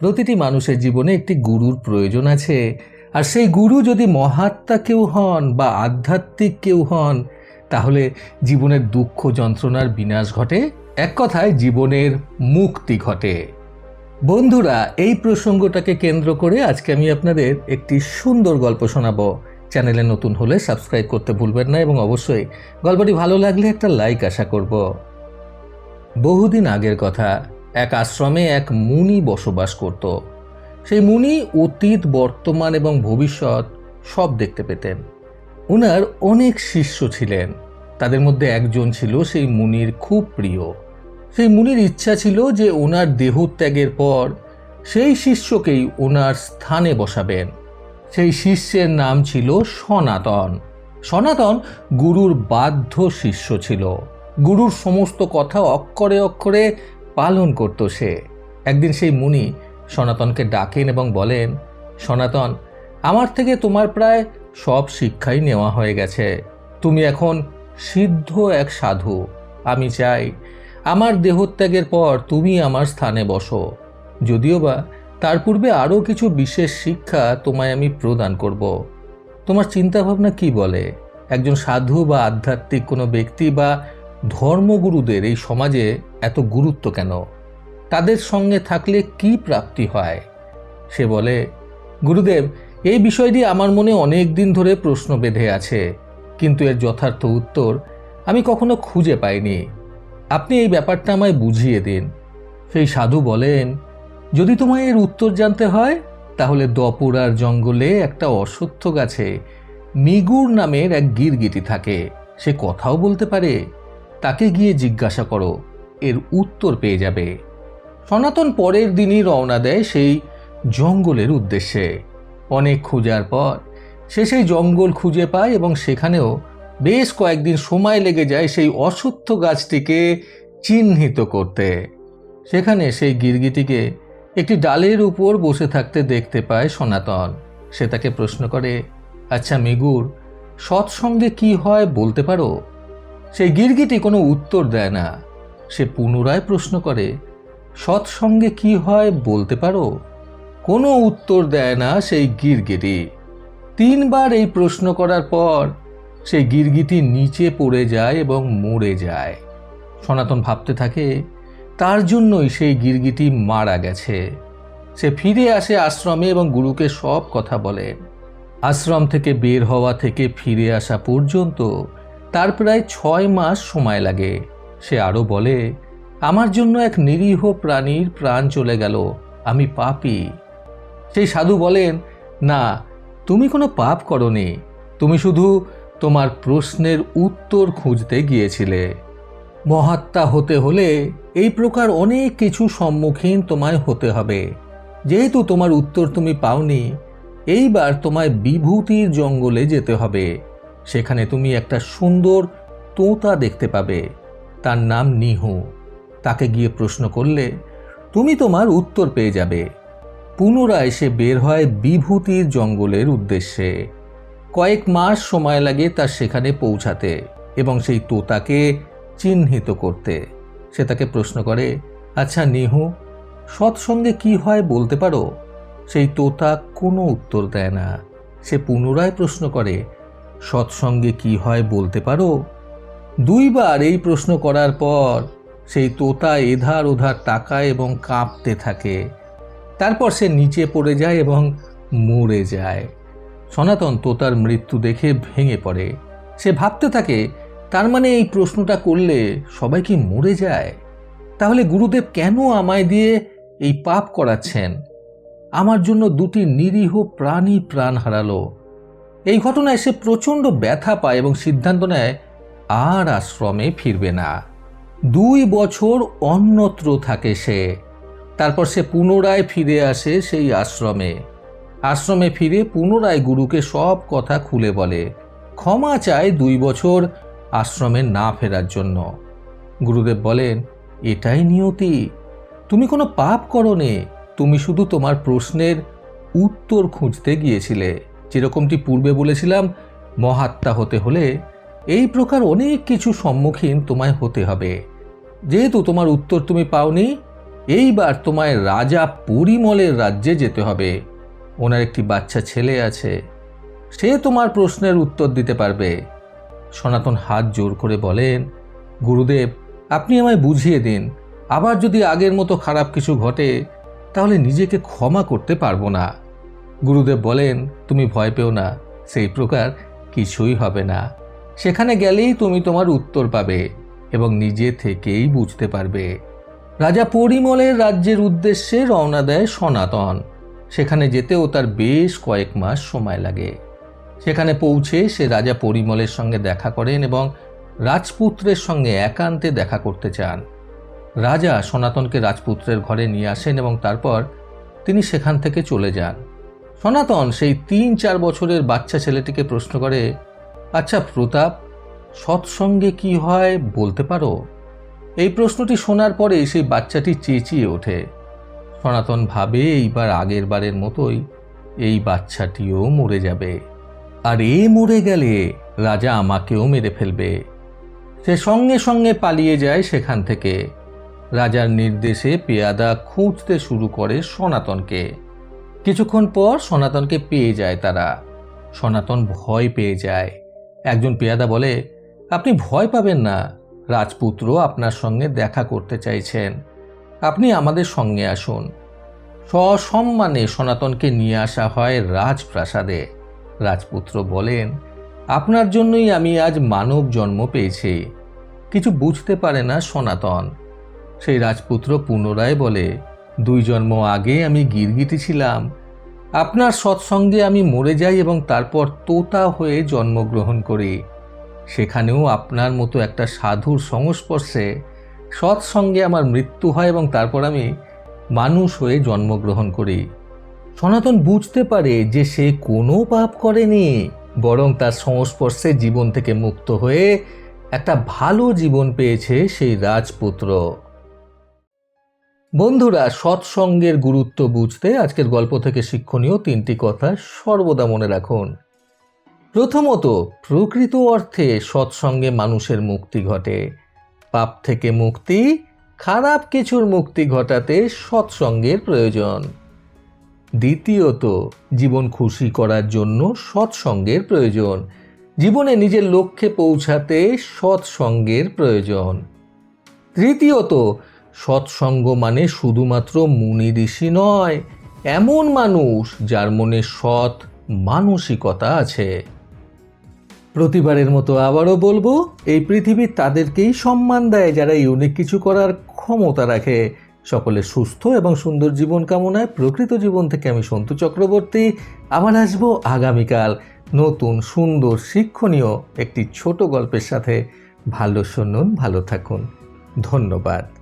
প্রতিটি মানুষের জীবনে একটি গুরুর প্রয়োজন আছে। আর সেই গুরু যদি মহাত্মা কেউ হন বা আধ্যাত্মিক কেউ হন, তাহলে জীবনের দুঃখ যন্ত্রণার বিনাশ ঘটে, এক কথায় জীবনের মুক্তি ঘটে। বন্ধুরা, এই প্রসঙ্গটাকে কেন্দ্র করে আজকে আমি আপনাদের একটি সুন্দর গল্প শোনাবো। চ্যানেলে নতুন হলে সাবস্ক্রাইব করতে ভুলবেন না এবং অবশ্যই গল্পটি ভালো লাগলে একটা লাইক আশা করব। বহুদিন আগের কথা এক আশ্রমে এক মুনি বসবাস করত। সেই মুনি অতীত, বর্তমান এবং ভবিষ্যৎ সব দেখতে পেতেন। ওনার অনেক শিষ্য ছিলেন। তাদের মধ্যে একজন ছিল সেই মুনির খুব প্রিয়। সেই মুনির ইচ্ছা ছিল যে ওনার দেহত্যাগের পর সেই শিষ্যকেই ওনার স্থানে বসাবেন। সেই শিষ্যের নাম ছিল সনাতন। সনাতন গুরুর বাধ্য শিষ্য ছিল। গুরুর সমস্ত কথা অক্ষরে অক্ষরে পালন করত সে। একদিন সেই মুনি সনাতনকে ডাকেন এবং বলেন, সনাতন, আমার থেকে তোমার প্রায় সব শিক্ষাই নেওয়া হয়ে গেছে। তুমি এখন সিদ্ধ এক সাধু। আমি চাই আমার দেহত্যাগের পর তুমি আমার স্থানে বসো। যদিও বা তার পূর্বে আরও কিছু বিশেষ শিক্ষা তোমায় আমি প্রদান করব। তোমার চিন্তাভাবনা কি বলে? একজন সাধু বা আধ্যাত্মিক কোনো ব্যক্তি বা ধর্মগুরুদের এই সমাজে এত গুরুত্ব কেন? তাদের সঙ্গে থাকলে কি প্রাপ্তি হয়? সে বলে, গুরুদেব, এই বিষয়টি আমার মনে অনেক দিন ধরে প্রশ্ন বেঁধে আছে, কিন্তু এর যথার্থ উত্তর আমি কখনো খুঁজে পাইনি। আপনি এই ব্যাপারটা আমায় বুঝিয়ে দিন। সেই সাধু বলেন, যদি তোমায় এর উত্তর জানতে হয়, তাহলে দপুরার জঙ্গলে একটা অশ্বত্থ গাছে মিগুর নামের এক গিরগিটি থাকে। সে কথাও বলতে পারে। তাকে গিয়ে জিজ্ঞাসা করো। এর উত্তর পেয়ে যাবে। সনাতন পরের দিনই রওনা দেয় সেই জঙ্গলের উদ্দেশ্যে। অনেক খোঁজার পর সে সেই জঙ্গল খুঁজে পায় এবং সেখানেও বেশ কয়েকদিন সময় লেগে যায় সেই অসত্য গাছটিকে চিহ্নিত করতে। সেখানে সেই গিরগিটিকে একটি ডালের উপর বসে থাকতে দেখতে পায় সনাতন। সে তাকে প্রশ্ন করে আচ্ছা মেগুর, সৎসঙ্গে কি হয় বলতে পারো? সেই গিরগিটি কোনো উত্তর দেয় না। সে পুনরায় প্রশ্ন করে, সৎসঙ্গে কি হয় বলতে পারো? কোনো উত্তর দেয় না সেই গিরগিটি। তিনবার এই প্রশ্ন করার পর সেই গিরগিটি নিচে পড়ে যায় এবং মরে যায়। সনাতন ভাবতে থাকে, তার জন্যই সেই গিরগিটি মারা গেছে। সে ফিরে আসে আশ্রমে এবং গুরুকে সব কথা বলে। আশ্রম থেকে বের হওয়া থেকে ফিরে আসা পর্যন্ত তার প্রায় ছয় মাস সময় লাগে। সে আরও বলে, আমার জন্য এক নিরীহ প্রাণীর প্রাণ চলে গেল, আমি পাপি। সেই সাধু বলেন, না, তুমি কোনো পাপ করনি, তুমি শুধু তোমার প্রশ্নের উত্তর খুঁজতে গিয়েছিলে। মহাত্মা হতে হলে এই প্রকার অনেক কিছু সম্মুখীন তোমায় হতে হবে। যেহেতু তোমার উত্তর তুমি পাওনি, এইবার তোমায় বিভূতির জঙ্গলে যেতে হবে। সেখানে তুমি একটা সুন্দর তোতা দেখতে পাবে। তার নাম নিহু। তাকে গিয়ে প্রশ্ন করলে, তুমি তোমার উত্তর পেয়ে যাবে। পুনরায় সে বের হয় বিভূতির জঙ্গলের উদ্দেশ্যে। কয়েক মাস সময় লাগে তার সেখানে পৌঁছাতে এবং সেই তোতাকে চিহ্নিত করতে। সে তাকে প্রশ্ন করে আচ্ছা নিহু, সৎসঙ্গে কি হয় বলতে পারো? সেই তোতা কোনো উত্তর দেয় না। সে পুনরায় প্রশ্ন করে, সৎসঙ্গে কি হয় বলতে পারো? দুইবার এই প্রশ্ন করার পর সেই তোতা এধার ওধার তাকায় এবং কাঁপতে থাকে। তারপর সে নিচে পড়ে যায় এবং মরে যায়। সনাতন তোতার মৃত্যু দেখে ভেঙে পড়ে। সে ভাবতে থাকে, তার মানে এই প্রশ্নটা করলে সবাই কি মরে যায়? তাহলে গুরুদেব কেন আমায় দিয়ে এই পাপ করাচ্ছেন? আমার জন্য দুটি নিরীহ প্রাণী প্রাণ হারালো। এই ঘটনায় সে প্রচণ্ড ব্যথা পায় এবং সিদ্ধান্ত নেয় আর আশ্রমে ফিরবে না। দুই বছর অন্যত্র থাকে সে। তারপর সে পুনরায় ফিরে আসে সেই আশ্রমে। আশ্রমে ফিরে পুনরায় গুরুকে সব কথা খুলে বলে। ক্ষমা চায় দুই বছর আশ্রমে না ফেরার জন্য। গুরুদেব বলেন, এটাই নিয়তি। তুমি কোনো পাপ করনি। তুমি শুধু তোমার প্রশ্নের উত্তর খুঁজতে গিয়েছিলে। যেরকমটি পূর্বে বলেছিলাম, মহাত্মা হতে হলে এই প্রকার অনেক কিছু সম্মুখীন তোমায় হতে হবে। যেহেতু তোমার উত্তর তুমি পাওনি, এইবার তোমায় রাজা পরিমলের রাজ্যে যেতে হবে। ওনার একটি বাচ্চা ছেলে আছে, সে তোমার প্রশ্নের উত্তর দিতে পারবে। সনাতন হাত জোর করে বলেন, গুরুদেব, আপনি আমায় বুঝিয়ে দিন। আবার যদি আগের মতো খারাপ কিছু ঘটে, তাহলে নিজেকে ক্ষমা করতে পারব না। গুরুদেব বলেন, তুমি ভয় পেও না, সেই প্রকার কিছুই হবে না। সেখানে গেলেই তুমি তোমার উত্তর পাবে এবং নিজে থেকেই বুঝতে পারবে। রাজা পরিমলের রাজ্যের উদ্দেশ্যে রওনা দেয় সনাতন। সেখানে যেতেও তার বেশ কয়েক মাস সময় লাগে। সেখানে পৌঁছে সে রাজা পরিমলের সঙ্গে দেখা করেন এবং রাজপুত্রের সঙ্গে একান্তে দেখা করতে চান। রাজা সনাতনকে রাজপুত্রের ঘরে নিয়ে আসেন এবং তারপর তিনি সেখান থেকে চলে যান। সনাতন সেই তিন চার বছরের বাচ্চা ছেলেটিকে প্রশ্ন করে আচ্ছা প্রতাপ, সৎসঙ্গে কি হয় বলতে পারো? এই প্রশ্নটি শোনার পরে সেই বাচ্চাটি চেঁচিয়ে ওঠে। সনাতন ভাবে এইবার আগের বারের মতোই এই বাচ্চাটিও মরে যাবে। আর এ মরে গেলে রাজা আমাকেও মেরে ফেলবে। সে সঙ্গে সঙ্গে পালিয়ে যায় সেখান থেকে। রাজার নির্দেশে পেয়াদা খুঁজতে শুরু করে সনাতনকে। কিছুক্ষণ পর সনাতনকে পেয়ে যায় তারা। সনাতন ভয় পেয়ে যায়। একজন পেয়াদা বলে, আপনি ভয় পাবেন না। রাজপুত্র আপনার সঙ্গে দেখা করতে চাইছেন। আপনি আমাদের সঙ্গে আসুন। সসম্মানে সনাতনকে নিয়ে আসা হয় রাজপ্রাসাদে। রাজপুত্র বলেন, আপনার জন্যই আমি আজ মানব জন্ম পেয়েছি। কিছু বুঝতে পারে না সনাতন। সেই রাজপুত্র পুনরায় বলে, দুই জন্ম আগে আমি গিরগিটি ছিলাম। আপনার সৎসঙ্গে আমি মরে যাই এবং তারপর তোতা হয়ে জন্মগ্রহণ করি। সেখানেও আপনার মতো একটা সাধুর সংস্পর্শে সৎসঙ্গে আমার মৃত্যু হয় এবং তারপর আমি মানুষ হয়ে জন্মগ্রহণ করি। সনাতন বুঝতে পারে যে সে কোনো পাপ করেনি, বরং তার সংস্পর্শে জীবন থেকে মুক্ত হয়ে একটা ভালো জীবন পেয়েছে সেই রাজপুত্র। বন্ধুরা, সৎসঙ্গের গুরুত্ব বুঝতে আজকের গল্প থেকে শিক্ষণীয় তিনটি কথা সর্বদা মনে রাখুন। প্রথমত, প্রকৃত অর্থে সৎসঙ্গে মানুষের মুক্তি ঘটে। পাপ থেকে মুক্তি, খারাপ কিছুর মুক্তি ঘটাতে সৎসঙ্গের প্রয়োজন। দ্বিতীয়ত, জীবন খুশি করার জন্য সৎসঙ্গের প্রয়োজন। জীবনে নিজের লক্ষ্যে পৌঁছাতে সৎসঙ্গের প্রয়োজন। তৃতীয়ত সৎসঙ্গ মানে শুধুমাত্র মুনি ঋষি নয়, এমন মানুষ যার মনে সৎ মানসিকতা আছে। প্রতিবারের মতো আবারও বলব, এই পৃথিবী তাদেরকেই সম্মান দেয় যারা ইউনিক কিছু করার ক্ষমতা রাখে। সকলে সুস্থ এবং সুন্দর জীবন কামনায় প্রকৃত জীবন থেকে আমি সন্তু চক্রবর্তী। আবার আসব আগামীকাল নতুন সুন্দর শিক্ষণীয় একটি ছোট গল্পের সাথে। ভালো শুনুন, ভালো থাকুন। ধন্যবাদ।